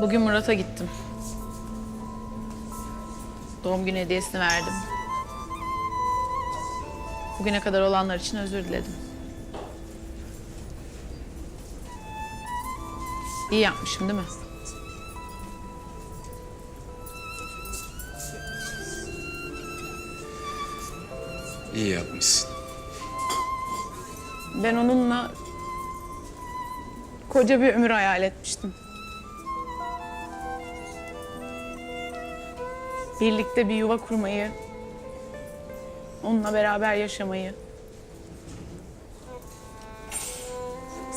Bugün Murat'a gittim. Doğum günü hediyesini verdim. Bugüne kadar olanlar için özür diledim. İyi yapmışım değil mi? İyi yapmışsın. Ben onunla koca bir ömür hayal etmiştim. Birlikte bir yuva kurmayı, onunla beraber yaşamayı.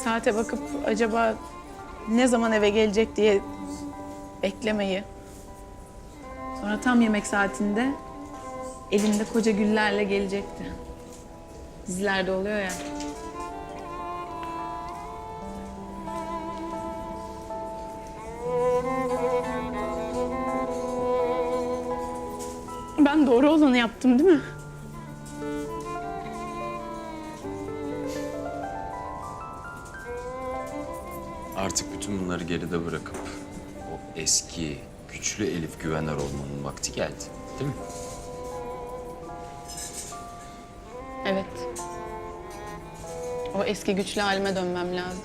Saate bakıp acaba ne zaman eve gelecek diye beklemeyi. Sonra tam yemek saatinde elinde koca güllerle gelecekti. Dizilerde oluyor ya. Ben doğru olanı yaptım değil mi? Artık bütün bunları geride bırakıp o eski, güçlü Elif Güvener olmanın vakti geldi. Değil mi? Evet. O eski güçlü halime dönmem lazım.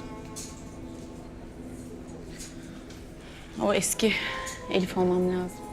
O eski Elif olmam lazım.